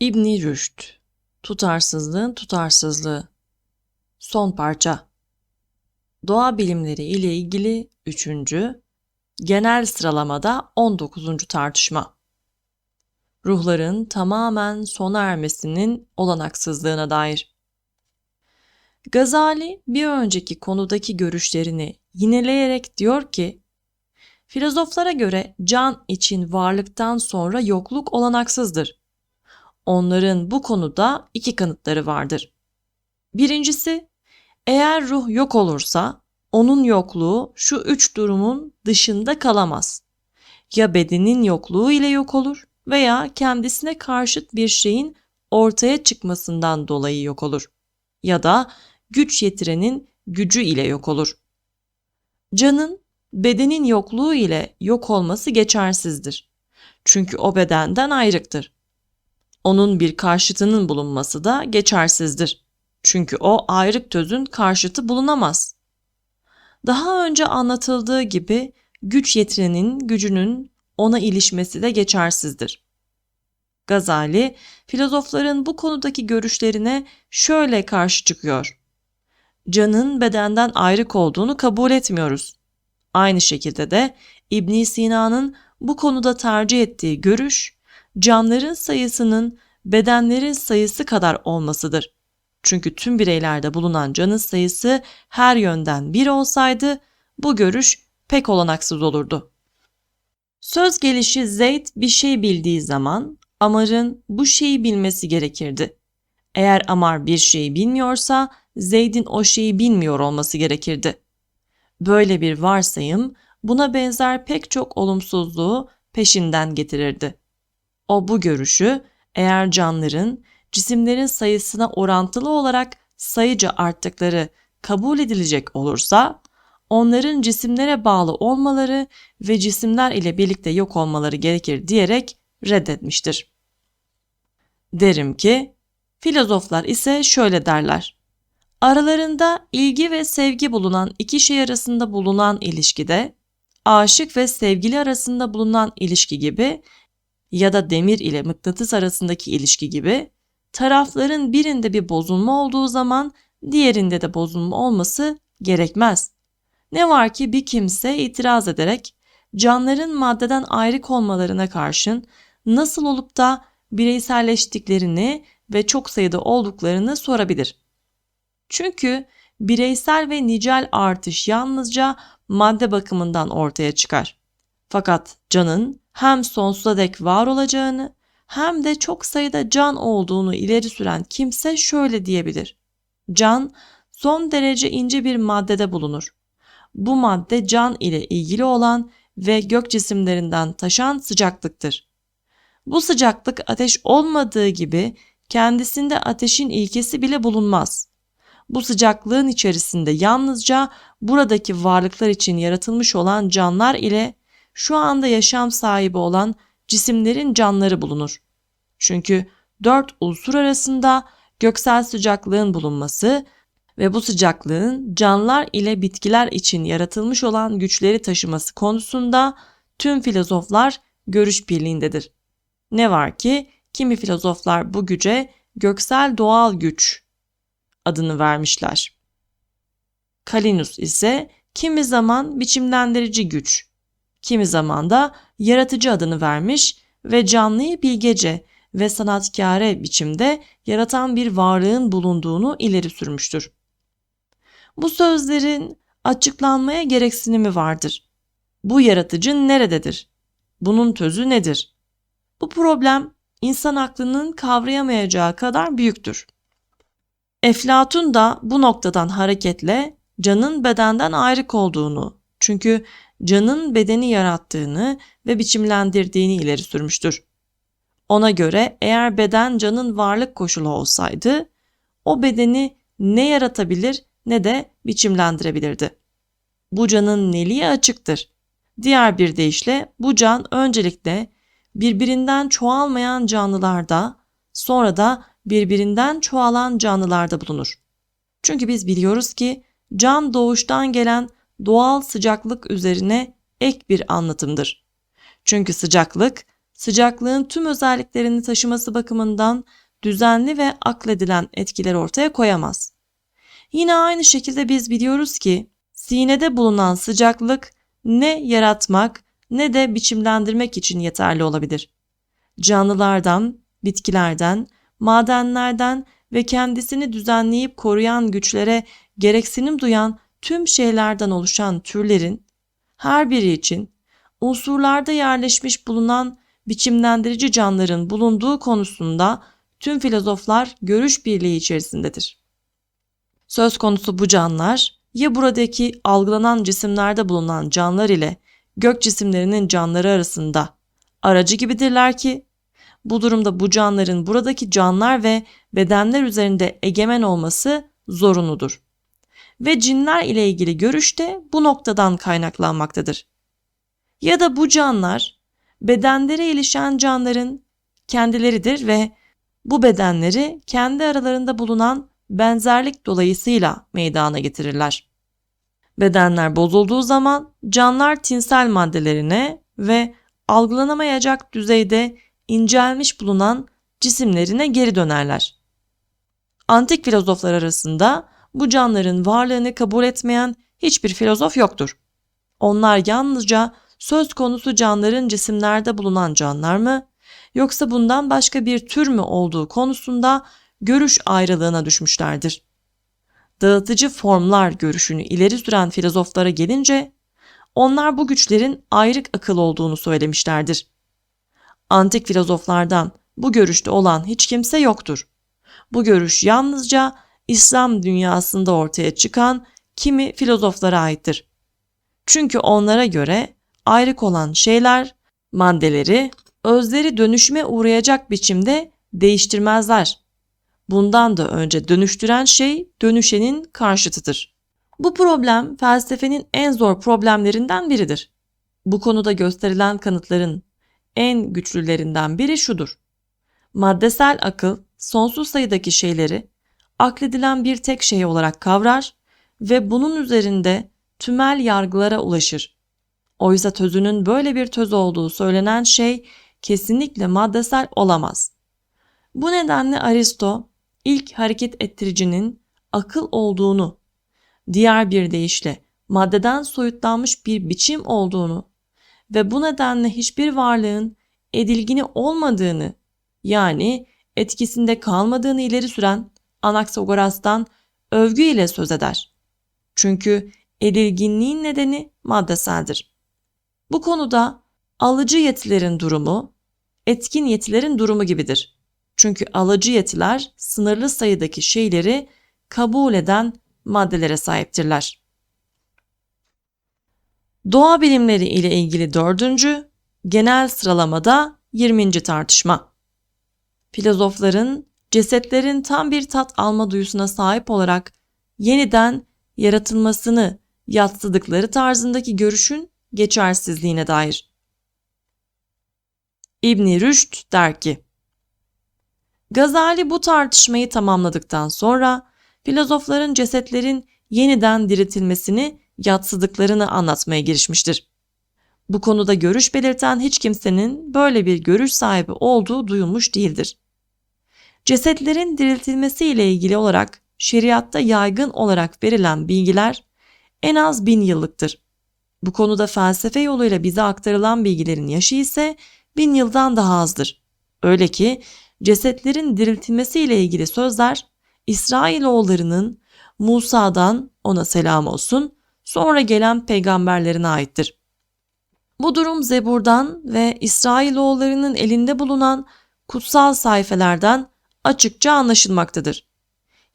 İbni Rüşd Tutarsızlığın tutarsızlığı Son parça Doğa bilimleri ile ilgili 3. Genel sıralamada 19. tartışma Ruhların tamamen sona ermesinin olanaksızlığına dair Gazali bir önceki konudaki görüşlerini yineleyerek diyor ki, Filozoflara göre can için varlıktan sonra yokluk olanaksızdır. Onların bu konuda iki kanıtları vardır. Birincisi, eğer ruh yok olursa onun yokluğu şu üç durumun dışında kalamaz. Ya bedenin yokluğu ile yok olur veya kendisine karşıt bir şeyin ortaya çıkmasından dolayı yok olur. Ya da güç yetirenin gücü ile yok olur. Canın bedenin yokluğu ile yok olması geçersizdir. Çünkü o bedenden ayrıktır. Onun bir karşıtının bulunması da geçersizdir. Çünkü o ayrık tözün karşıtı bulunamaz. Daha önce anlatıldığı gibi güç yetirenin gücünün ona ilişmesi de geçersizdir. Gazali, filozofların bu konudaki görüşlerine şöyle karşı çıkıyor. Canın bedenden ayrık olduğunu kabul etmiyoruz. Aynı şekilde de İbn Sina'nın bu konuda tercih ettiği görüş, canların sayısının bedenlerin sayısı kadar olmasıdır. Çünkü tüm bireylerde bulunan canın sayısı her yönden bir olsaydı bu görüş pek olanaksız olurdu. Söz gelişi Zeyd bir şey bildiği zaman Amar'ın bu şeyi bilmesi gerekirdi. Eğer Amar bir şeyi bilmiyorsa Zeyd'in o şeyi bilmiyor olması gerekirdi. Böyle bir varsayım buna benzer pek çok olumsuzluğu peşinden getirirdi. O bu görüşü eğer canlıların cisimlerin sayısına orantılı olarak sayıca arttıkları kabul edilecek olursa onların cisimlere bağlı olmaları ve cisimler ile birlikte yok olmaları gerekir diyerek reddetmiştir. Derim ki filozoflar ise şöyle derler. Aralarında ilgi ve sevgi bulunan iki şey arasında bulunan ilişkide aşık ve sevgili arasında bulunan ilişki gibi ya da demir ile mıknatıs arasındaki ilişki gibi tarafların birinde bir bozulma olduğu zaman diğerinde de bozulma olması gerekmez. Ne var ki bir kimse itiraz ederek canların maddeden ayrık olmalarına karşın nasıl olup da bireyselleştiklerini ve çok sayıda olduklarını sorabilir. Çünkü bireysel ve nicel artış yalnızca madde bakımından ortaya çıkar. Fakat canın hem sonsuza dek var olacağını hem de çok sayıda can olduğunu ileri süren kimse şöyle diyebilir. Can son derece ince bir maddede bulunur. Bu madde can ile ilgili olan ve gök cisimlerinden taşan sıcaklıktır. Bu sıcaklık ateş olmadığı gibi kendisinde ateşin ilkesi bile bulunmaz. Bu sıcaklığın içerisinde yalnızca buradaki varlıklar için yaratılmış olan canlar ile şu anda yaşam sahibi olan cisimlerin canları bulunur. Çünkü dört unsur arasında göksel sıcaklığın bulunması ve bu sıcaklığın canlılar ile bitkiler için yaratılmış olan güçleri taşıması konusunda tüm filozoflar görüş birliğindedir. Ne var ki kimi filozoflar bu güce göksel doğal güç adını vermişler. Kalinus ise kimi zaman biçimlendirici güç, kimi zaman da yaratıcı adını vermiş ve canlıyı bilgece ve sanatkare biçimde yaratan bir varlığın bulunduğunu ileri sürmüştür. Bu sözlerin açıklanmaya gereksinimi vardır. Bu yaratıcı nerededir? Bunun tözü nedir? Bu problem insan aklının kavrayamayacağı kadar büyüktür. Eflatun da bu noktadan hareketle canın bedenden ayrık olduğunu, çünkü canın bedeni yarattığını ve biçimlendirdiğini ileri sürmüştür. Ona göre eğer beden canın varlık koşulu olsaydı, o bedeni ne yaratabilir ne de biçimlendirebilirdi. Bu canın neliği açıktır. Diğer bir deyişle bu can öncelikle birbirinden çoğalmayan canlılarda, sonra da birbirinden çoğalan canlılarda bulunur. Çünkü biz biliyoruz ki can doğuştan gelen doğal sıcaklık üzerine ek bir anlatımdır. Çünkü sıcaklık sıcaklığın tüm özelliklerini taşıması bakımından düzenli ve akledilen etkiler ortaya koyamaz. Yine aynı şekilde biz biliyoruz ki sinede bulunan sıcaklık ne yaratmak ne de biçimlendirmek için yeterli olabilir. Canlılardan, bitkilerden, madenlerden ve kendisini düzenleyip koruyan güçlere gereksinim duyan tüm şeylerden oluşan türlerin her biri için unsurlarda yerleşmiş bulunan biçimlendirici canlıların bulunduğu konusunda tüm filozoflar görüş birliği içerisindedir. Söz konusu bu canlılar ya buradaki algılanan cisimlerde bulunan canlılar ile gök cisimlerinin canları arasında aracı gibidirler ki bu durumda bu canlıların buradaki canlılar ve bedenler üzerinde egemen olması zorunludur. Ve cinler ile ilgili görüş de bu noktadan kaynaklanmaktadır. Ya da bu canlılar bedenlere ilişen canlıların kendileridir ve bu bedenleri kendi aralarında bulunan benzerlik dolayısıyla meydana getirirler. Bedenler bozulduğu zaman canlılar tinsel maddelerine ve algılanamayacak düzeyde incelmiş bulunan cisimlerine geri dönerler. Antik filozoflar arasında bu canlıların varlığını kabul etmeyen hiçbir filozof yoktur. Onlar yalnızca söz konusu canlıların cisimlerde bulunan canlılar mı yoksa bundan başka bir tür mü olduğu konusunda görüş ayrılığına düşmüşlerdir. Dağıtıcı formlar görüşünü ileri süren filozoflara gelince onlar bu güçlerin ayrık akıl olduğunu söylemişlerdir. Antik filozoflardan bu görüşte olan hiç kimse yoktur. Bu görüş yalnızca İslam dünyasında ortaya çıkan kimi filozoflara aittir. Çünkü onlara göre ayrık olan şeyler, maddeleri, özleri dönüşüme uğrayacak biçimde değiştirmezler. Bundan da önce dönüştüren şey dönüşenin karşıtıdır. Bu problem felsefenin en zor problemlerinden biridir. Bu konuda gösterilen kanıtların en güçlülerinden biri şudur. Maddesel akıl sonsuz sayıdaki şeyleri akledilen bir tek şey olarak kavrar ve bunun üzerinde tümel yargılara ulaşır. Oysa tözünün böyle bir töz olduğu söylenen şey kesinlikle maddesel olamaz. Bu nedenle Aristo ilk hareket ettiricinin akıl olduğunu, diğer bir deyişle maddeden soyutlanmış bir biçim olduğunu ve bu nedenle hiçbir varlığın edilgini olmadığını yani etkisinde kalmadığını ileri süren Anaxagoras'tan övgü ile söz eder. Çünkü edilginliğin nedeni maddeseldir. Bu konuda alıcı yetilerin durumu, etkin yetilerin durumu gibidir. Çünkü alıcı yetiler sınırlı sayıdaki şeyleri kabul eden maddelere sahiptirler. Doğa bilimleri ile ilgili dördüncü, genel sıralamada 20. tartışma. Filozofların cesetlerin tam bir tat alma duyusuna sahip olarak yeniden yaratılmasını yatsıdıkları tarzındaki görüşün geçersizliğine dair. İbni Rüşd der ki, Gazali bu tartışmayı tamamladıktan sonra filozofların cesetlerin yeniden diriltilmesini yatsıdıklarını anlatmaya girişmiştir. Bu konuda görüş belirten hiç kimsenin böyle bir görüş sahibi olduğu duyulmuş değildir. Cesetlerin diriltilmesi ile ilgili olarak şeriatta yaygın olarak verilen bilgiler en az bin yıllıktır. Bu konuda felsefe yoluyla bize aktarılan bilgilerin yaşı ise bin yıldan daha azdır. Öyle ki cesetlerin diriltilmesi ile ilgili sözler İsrailoğullarının Musa'dan ona selam olsun sonra gelen peygamberlerine aittir. Bu durum Zebur'dan ve İsrailoğullarının elinde bulunan kutsal sayfelerden açıkça anlaşılmaktadır.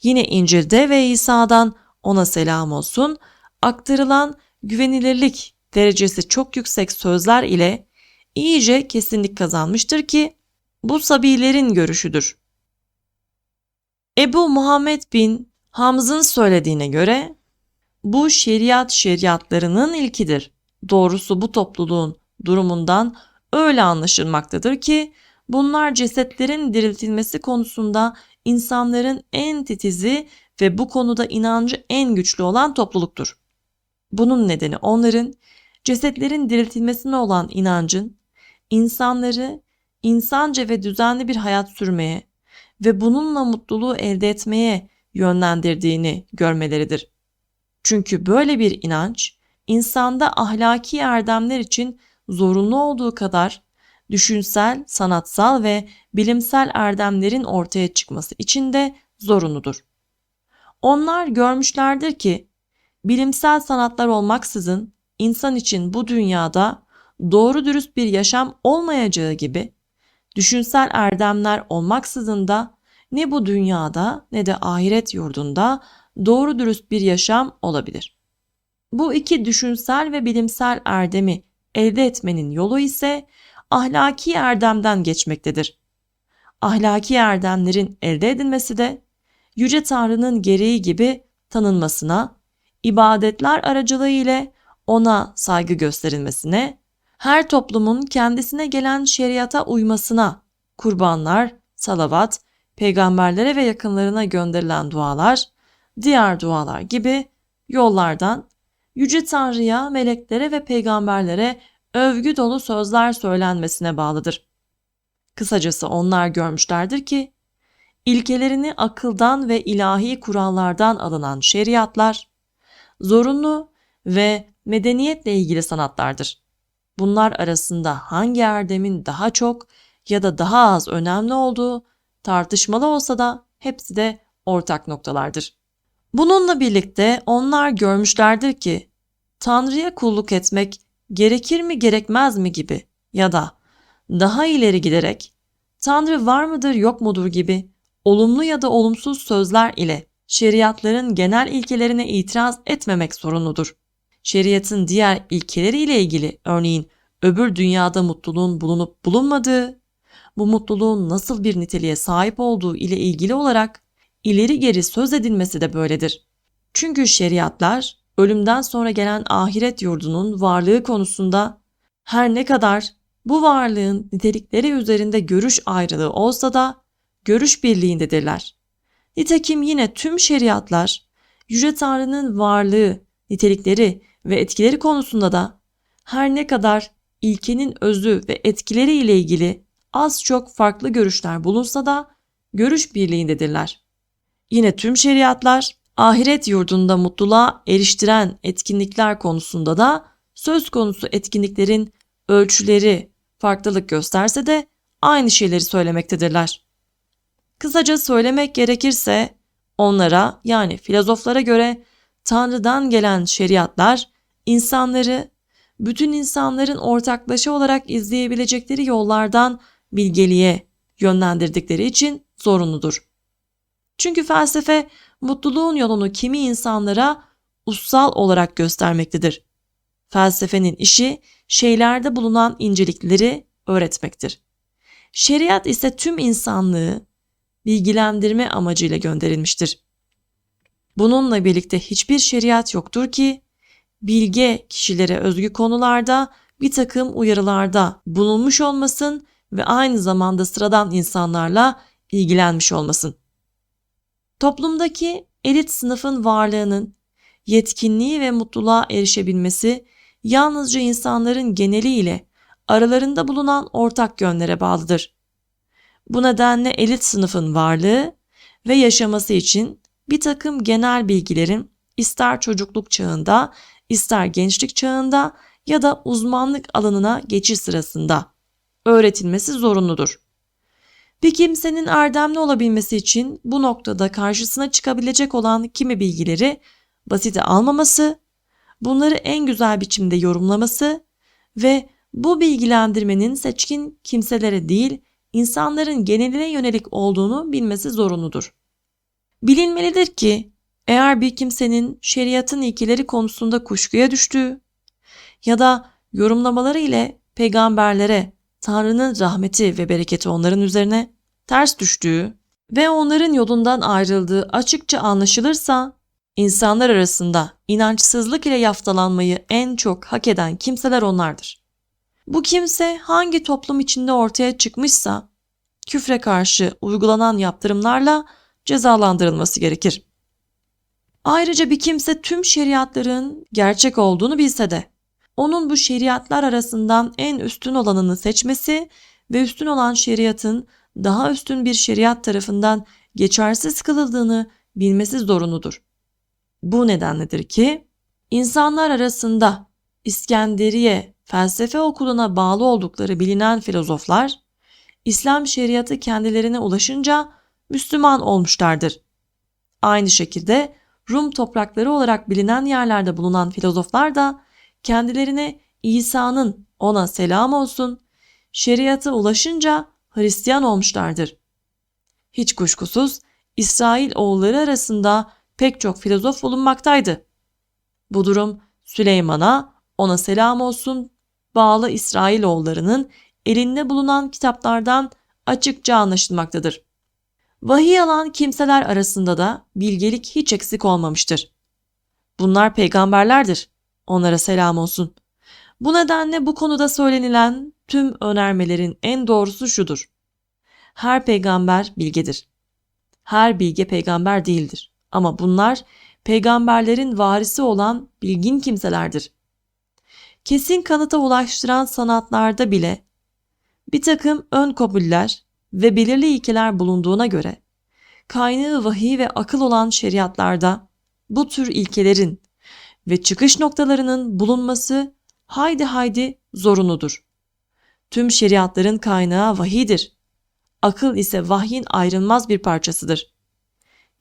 Yine İncil'de ve İsa'dan ona selam olsun aktarılan güvenilirlik derecesi çok yüksek sözler ile iyice kesinlik kazanmıştır ki bu Sabilerin görüşüdür. Ebu Muhammed bin Hamz'ın söylediğine göre bu şeriat şeriatlarının ilkidir. Doğrusu bu topluluğun durumundan öyle anlaşılmaktadır ki bunlar cesetlerin diriltilmesi konusunda insanların en titizi ve bu konuda inancı en güçlü olan topluluktur. Bunun nedeni onların cesetlerin diriltilmesine olan inancın insanları insanca ve düzenli bir hayat sürmeye ve bununla mutluluğu elde etmeye yönlendirdiğini görmeleridir. Çünkü böyle bir inanç insanda ahlaki erdemler için zorunlu olduğu kadar düşünsel, sanatsal ve bilimsel erdemlerin ortaya çıkması için de zorunludur. Onlar görmüşlerdir ki bilimsel sanatlar olmaksızın insan için bu dünyada doğru dürüst bir yaşam olmayacağı gibi düşünsel erdemler olmaksızın da ne bu dünyada ne de ahiret yurdunda doğru dürüst bir yaşam olabilir. Bu iki düşünsel ve bilimsel erdemi elde etmenin yolu ise ahlaki erdemden geçmektedir. Ahlaki erdemlerin elde edilmesi de Yüce Tanrı'nın gereği gibi tanınmasına, ibadetler aracılığı ile ona saygı gösterilmesine, her toplumun kendisine gelen şeriata uymasına, kurbanlar, salavat, peygamberlere ve yakınlarına gönderilen dualar, diğer dualar gibi yollardan Yüce Tanrı'ya, meleklere ve peygamberlere övgü dolu sözler söylenmesine bağlıdır. Kısacası onlar görmüşlerdir ki, ilkelerini akıldan ve ilahi kurallardan alınan şeriatlar, zorunlu ve medeniyetle ilgili sanatlardır. Bunlar arasında hangi erdemin daha çok ya da daha az önemli olduğu tartışmalı olsa da hepsi de ortak noktalardır. Bununla birlikte onlar görmüşlerdir ki Tanrı'ya kulluk etmek gerekir mi gerekmez mi gibi ya da daha ileri giderek Tanrı var mıdır yok mudur gibi olumlu ya da olumsuz sözler ile şeriatların genel ilkelerine itiraz etmemek sorumludur. Şeriatın diğer ilkeleriyle ilgili örneğin öbür dünyada mutluluğun bulunup bulunmadığı, bu mutluluğun nasıl bir niteliğe sahip olduğu ile ilgili olarak ileri geri söz edilmesi de böyledir. Çünkü şeriatlar ölümden sonra gelen ahiret yurdunun varlığı konusunda her ne kadar bu varlığın nitelikleri üzerinde görüş ayrılığı olsa da görüş birliğindedirler. Nitekim yine tüm şeriatlar Yüce Tanrı'nın varlığı, nitelikleri ve etkileri konusunda da her ne kadar ilkenin özü ve etkileri ile ilgili az çok farklı görüşler bulunsa da görüş birliğindedirler. Yine tüm şeriatlar ahiret yurdunda mutluluğa eriştiren etkinlikler konusunda da söz konusu etkinliklerin ölçüleri farklılık gösterse de aynı şeyleri söylemektedirler. Kısaca söylemek gerekirse onlara yani filozoflara göre Tanrı'dan gelen şeriatlar insanları bütün insanların ortaklaşa olarak izleyebilecekleri yollardan bilgeliğe yönlendirdikleri için zorunludur. Çünkü felsefe mutluluğun yolunu kimi insanlara ussal olarak göstermektedir. Felsefenin işi şeylerde bulunan incelikleri öğretmektir. Şeriat ise tüm insanlığı bilgilendirme amacıyla gönderilmiştir. Bununla birlikte hiçbir şeriat yoktur ki bilge kişilere özgü konularda bir takım uyarılarda bulunmuş olmasın ve aynı zamanda sıradan insanlarla ilgilenmiş olmasın. Toplumdaki elit sınıfın varlığının yetkinliği ve mutluluğa erişebilmesi yalnızca insanların geneliyle aralarında bulunan ortak yönlere bağlıdır. Bu nedenle elit sınıfın varlığı ve yaşaması için bir takım genel bilgilerin ister çocukluk çağında, ister gençlik çağında ya da uzmanlık alanına geçiş sırasında öğretilmesi zorunludur. Bir kimsenin erdemli olabilmesi için bu noktada karşısına çıkabilecek olan kimi bilgileri basite almaması, bunları en güzel biçimde yorumlaması ve bu bilgilendirmenin seçkin kimselere değil insanların geneline yönelik olduğunu bilmesi zorunludur. Bilinmelidir ki eğer bir kimsenin şeriatın ilkeleri konusunda kuşkuya düştüğü ya da yorumlamaları ile peygamberlere Tanrı'nın rahmeti ve bereketi onların üzerine ters düştüğü ve onların yolundan ayrıldığı açıkça anlaşılırsa insanlar arasında inançsızlık ile yaftalanmayı en çok hak eden kimseler onlardır. Bu kimse hangi toplum içinde ortaya çıkmışsa küfre karşı uygulanan yaptırımlarla cezalandırılması gerekir. Ayrıca bir kimse tüm şeriatların gerçek olduğunu bilse de onun bu şeriatlar arasından en üstün olanını seçmesi ve üstün olan şeriatın daha üstün bir şeriat tarafından geçersiz kılıldığını bilmesi zorunludur. Bu nedenledir ki insanlar arasında İskenderiye felsefe okuluna bağlı oldukları bilinen filozoflar İslam şeriatı kendilerine ulaşınca Müslüman olmuşlardır. Aynı şekilde Rum toprakları olarak bilinen yerlerde bulunan filozoflar da kendilerine İsa'nın ona selam olsun şeriata ulaşınca Hristiyan olmuşlardır. Hiç kuşkusuz İsrail oğulları arasında pek çok filozof bulunmaktaydı. Bu durum Süleyman'a ona selam olsun bağlı İsrail oğullarının elinde bulunan kitaplardan açıkça anlaşılmaktadır. Vahiy alan kimseler arasında da bilgelik hiç eksik olmamıştır. Bunlar peygamberlerdir. Onlara selam olsun. Bu nedenle bu konuda söylenilen tüm önermelerin en doğrusu şudur. Her peygamber bilgedir. Her bilge peygamber değildir. Ama bunlar peygamberlerin varisi olan bilgin kimselerdir. Kesin kanıta ulaştıran sanatlarda bile bir takım ön kabuller ve belirli ilkeler bulunduğuna göre kaynağı vahiy ve akıl olan şeriatlarda bu tür ilkelerin ve çıkış noktalarının bulunması haydi haydi zorunudur. Tüm şeriatların kaynağı vahidir. Akıl ise vahyin ayrılmaz bir parçasıdır.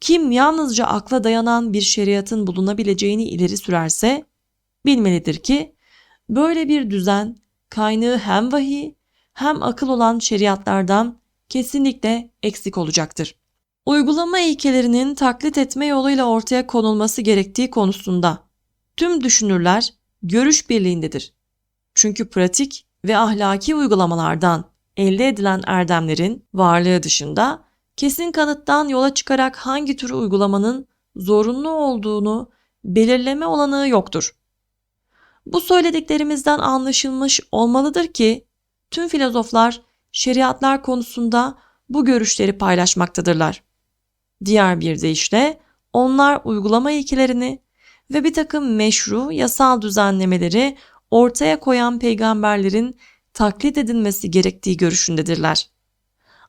Kim yalnızca akla dayanan bir şeriatın bulunabileceğini ileri sürerse bilmelidir ki böyle bir düzen kaynağı hem vahiy hem akıl olan şeriatlardan kesinlikle eksik olacaktır. Uygulama ilkelerinin taklit etme yoluyla ortaya konulması gerektiği konusunda tüm düşünürler görüş birliğindedir. Çünkü pratik ve ahlaki uygulamalardan elde edilen erdemlerin varlığı dışında kesin kanıttan yola çıkarak hangi tür uygulamanın zorunlu olduğunu belirleme olanağı yoktur. Bu söylediklerimizden anlaşılmış olmalıdır ki tüm filozoflar şeriatlar konusunda bu görüşleri paylaşmaktadırlar. Diğer bir deyişle onlar uygulama ilkelerini ve bir takım meşru yasal düzenlemeleri ortaya koyan peygamberlerin taklit edilmesi gerektiği görüşündedirler.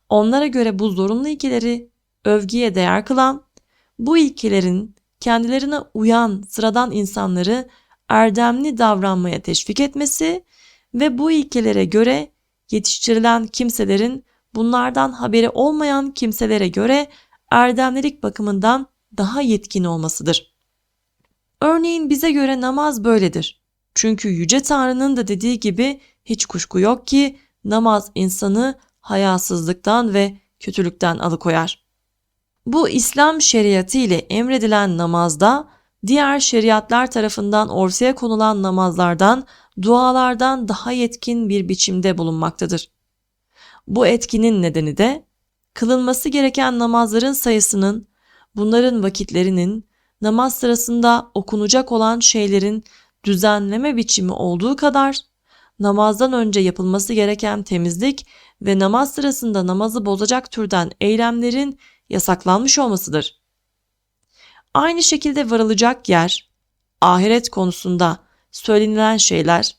Onlara göre bu zorunlu ilkeleri övgüye değer kılan, bu ilkelerin kendilerine uyan sıradan insanları erdemli davranmaya teşvik etmesi ve bu ilkelere göre yetiştirilen kimselerin bunlardan haberi olmayan kimselere göre erdemlilik bakımından daha yetkin olmasıdır. Örneğin bize göre namaz böyledir. Çünkü Yüce Tanrı'nın da dediği gibi hiç kuşku yok ki namaz insanı hayasızlıktan ve kötülükten alıkoyar. Bu İslam şeriatı ile emredilen namazda diğer şeriatlar tarafından ortaya konulan namazlardan, dualardan daha yetkin bir biçimde bulunmaktadır. Bu etkinin nedeni de kılınması gereken namazların sayısının, bunların vakitlerinin, namaz sırasında okunacak olan şeylerin düzenleme biçimi olduğu kadar namazdan önce yapılması gereken temizlik ve namaz sırasında namazı bozacak türden eylemlerin yasaklanmış olmasıdır. Aynı şekilde varılacak yer, ahiret konusunda söylenilen şeyler,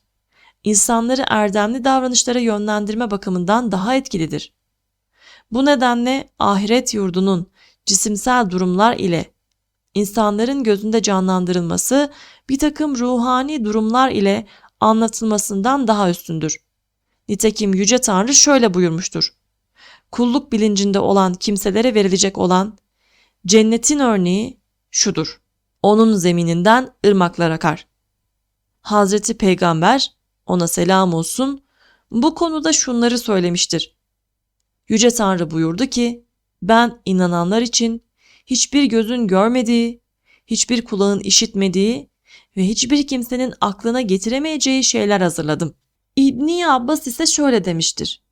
insanları erdemli davranışlara yönlendirme bakımından daha etkilidir. Bu nedenle ahiret yurdunun cisimsel durumlar ile insanların gözünde canlandırılması bir takım ruhani durumlar ile anlatılmasından daha üstündür. Nitekim Yüce Tanrı şöyle buyurmuştur. Kulluk bilincinde olan kimselere verilecek olan cennetin örneği şudur. Onun zemininden ırmaklar akar. Hazreti Peygamber ona selam olsun bu konuda şunları söylemiştir. Yüce Tanrı buyurdu ki ben inananlar için hiçbir gözün görmediği, hiçbir kulağın işitmediği ve hiçbir kimsenin aklına getiremeyeceği şeyler hazırladım. İbni Abbas ise şöyle demiştir.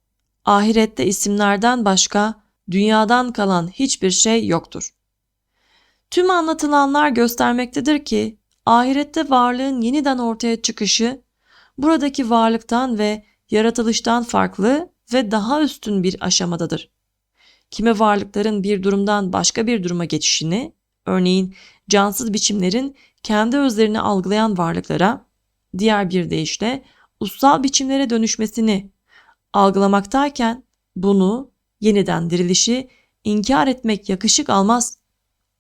Ahirette isimlerden başka dünyadan kalan hiçbir şey yoktur. Tüm anlatılanlar göstermektedir ki ahirette varlığın yeniden ortaya çıkışı buradaki varlıktan ve yaratılıştan farklı ve daha üstün bir aşamadadır. Kime varlıkların bir durumdan başka bir duruma geçişini, örneğin cansız biçimlerin kendi özlerini algılayan varlıklara, diğer bir deyişle ussal biçimlere dönüşmesini, algılamaktayken bunu yeniden dirilişi inkar etmek yakışık almaz.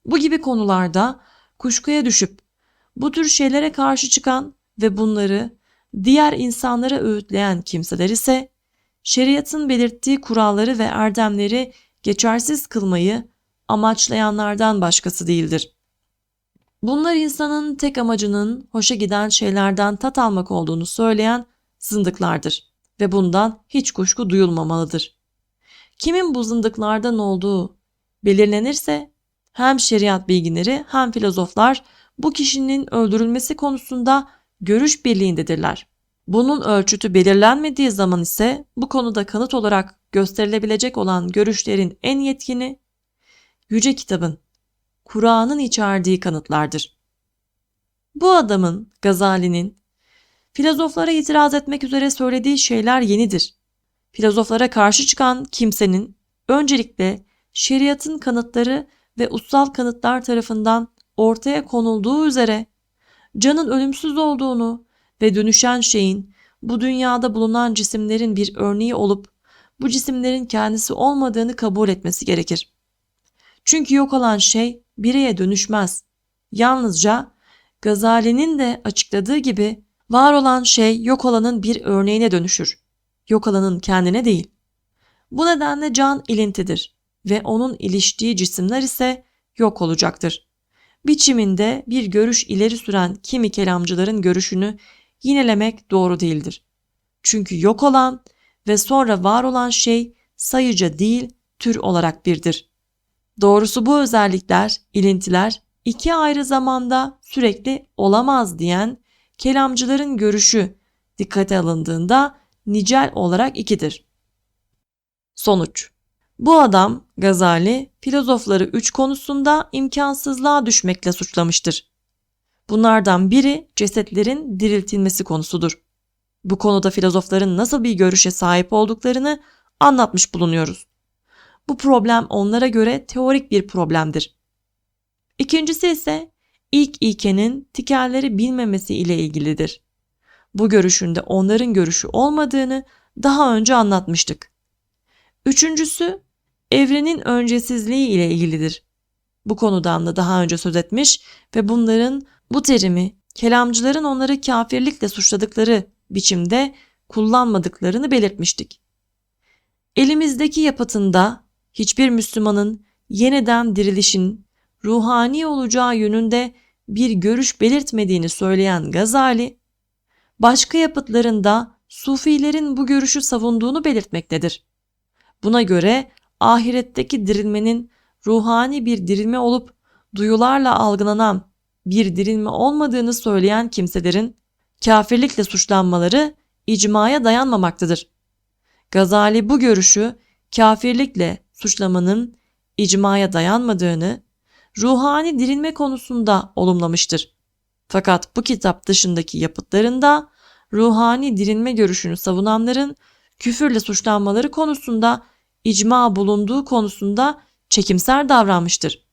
Bu gibi konularda kuşkuya düşüp bu tür şeylere karşı çıkan ve bunları diğer insanlara öğütleyen kimseler ise şeriatın belirttiği kuralları ve erdemleri geçersiz kılmayı amaçlayanlardan başkası değildir. Bunlar insanın tek amacının hoşa giden şeylerden tat almak olduğunu söyleyen zındıklardır ve bundan hiç kuşku duyulmamalıdır. Kimin bu zındıklardan olduğu belirlenirse hem şeriat bilginleri hem filozoflar bu kişinin öldürülmesi konusunda görüş birliğindedirler. Bunun ölçütü belirlenmediği zaman ise bu konuda kanıt olarak gösterilebilecek olan görüşlerin en yetkini Yüce Kitabın, Kur'an'ın içerdiği kanıtlardır. Bu adamın, Gazali'nin, filozoflara itiraz etmek üzere söylediği şeyler yenidir. Filozoflara karşı çıkan kimsenin öncelikle şeriatın kanıtları ve ussal kanıtlar tarafından ortaya konulduğu üzere canın ölümsüz olduğunu ve dönüşen şeyin bu dünyada bulunan cisimlerin bir örneği olup bu cisimlerin kendisi olmadığını kabul etmesi gerekir. Çünkü yok olan şey bireye dönüşmez. Yalnızca Gazali'nin de açıkladığı gibi var olan şey yok olanın bir örneğine dönüşür. Yok olanın kendine değil. Bu nedenle can ilintidir ve onun iliştiği cisimler ise yok olacaktır. Biçiminde bir görüş ileri süren kimi kelamcıların görüşünü yinelemek doğru değildir. Çünkü yok olan ve sonra var olan şey sayıca değil tür olarak birdir. Doğrusu bu özellikler, ilintiler iki ayrı zamanda sürekli olamaz diyen kelamcıların görüşü dikkate alındığında nicel olarak ikidir. Sonuç Bu adam Gazali filozofları üç konusunda imkansızlığa düşmekle suçlamıştır. Bunlardan biri cesetlerin diriltilmesi konusudur. Bu konuda filozofların nasıl bir görüşe sahip olduklarını anlatmış bulunuyoruz. Bu problem onlara göre teorik bir problemdir. İkincisi ise ilk ilkenin tikelleri bilmemesi ile ilgilidir. Bu görüşünde onların görüşü olmadığını daha önce anlatmıştık. Üçüncüsü evrenin öncesizliği ile ilgilidir. Bu konudan da daha önce söz etmiş ve bunların bu terimi kelamcıların onları kafirlikle suçladıkları biçimde kullanmadıklarını belirtmiştik. Elimizdeki yapıtında hiçbir Müslümanın yeniden dirilişin ruhani olacağı yönünde bir görüş belirtmediğini söyleyen Gazali, başka yapıtlarında Sufilerin bu görüşü savunduğunu belirtmektedir. Buna göre ahiretteki dirilmenin ruhani bir dirilme olup duyularla algılanan bir dirilme olmadığını söyleyen kimselerin kafirlikle suçlanmaları icmaya dayanmamaktadır. Gazali bu görüşü kafirlikle suçlamanın icmaya dayanmadığını ruhani dirilme konusunda olumlamıştır. Fakat bu kitap dışındaki yapıtlarında ruhani dirilme görüşünü savunanların küfürle suçlanmaları konusunda icma bulunduğu konusunda çekimser davranmıştır.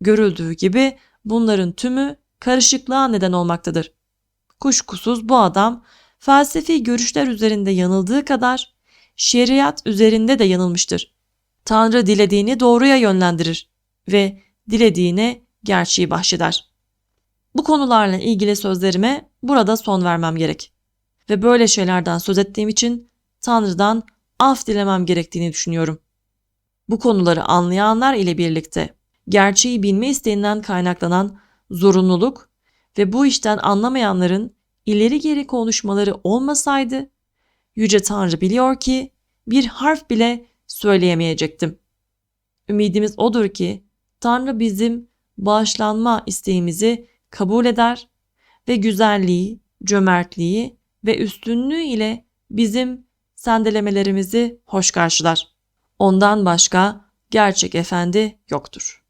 Görüldüğü gibi bunların tümü karışıklığa neden olmaktadır. Kuşkusuz bu adam felsefi görüşler üzerinde yanıldığı kadar şeriat üzerinde de yanılmıştır. Tanrı dilediğini doğruya yönlendirir ve dilediğine gerçeği bahşeder. Bu konularla ilgili sözlerime burada son vermem gerek. Ve böyle şeylerden söz ettiğim için Tanrı'dan af dilemem gerektiğini düşünüyorum. Bu konuları anlayanlar ile birlikte gerçeği bilme isteğinden kaynaklanan zorunluluk ve bu işten anlamayanların ileri geri konuşmaları olmasaydı Yüce Tanrı biliyor ki bir harf bile söyleyemeyecektim. Ümidimiz odur ki Tanrı bizim bağışlanma isteğimizi kabul eder ve güzelliği, cömertliği ve üstünlüğü ile bizim sendelemelerimizi hoş karşılar. Ondan başka gerçek efendi yoktur.